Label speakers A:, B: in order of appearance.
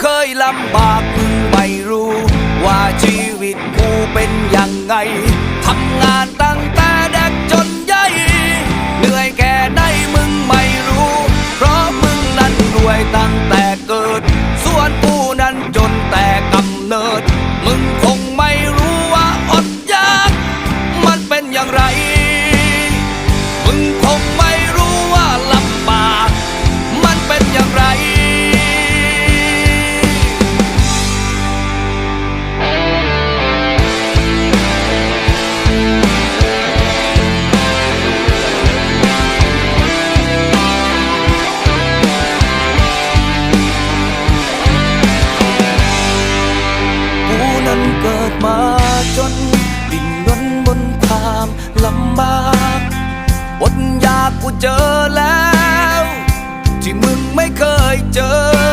A: เคยลำบากมึงไม่รู้ ว่าชีวิตกูเป็นยังไงทำงานตั้งแต่เด็กจนใหญ่เหนื่อยแค่ไหนมึงไม่รู้ เพราะมึงนั้นรวยตั้งแต่เกิด ส่วนกูนั้นจนแต่กำเนิด มึงคงไม่รู้ว่าอดอยาก มันเป็นอย่างไร มาจนดิ้นรนบนความลำบากอดอยากกูเจอแล้ว ที่มึงไม่เคยเจอ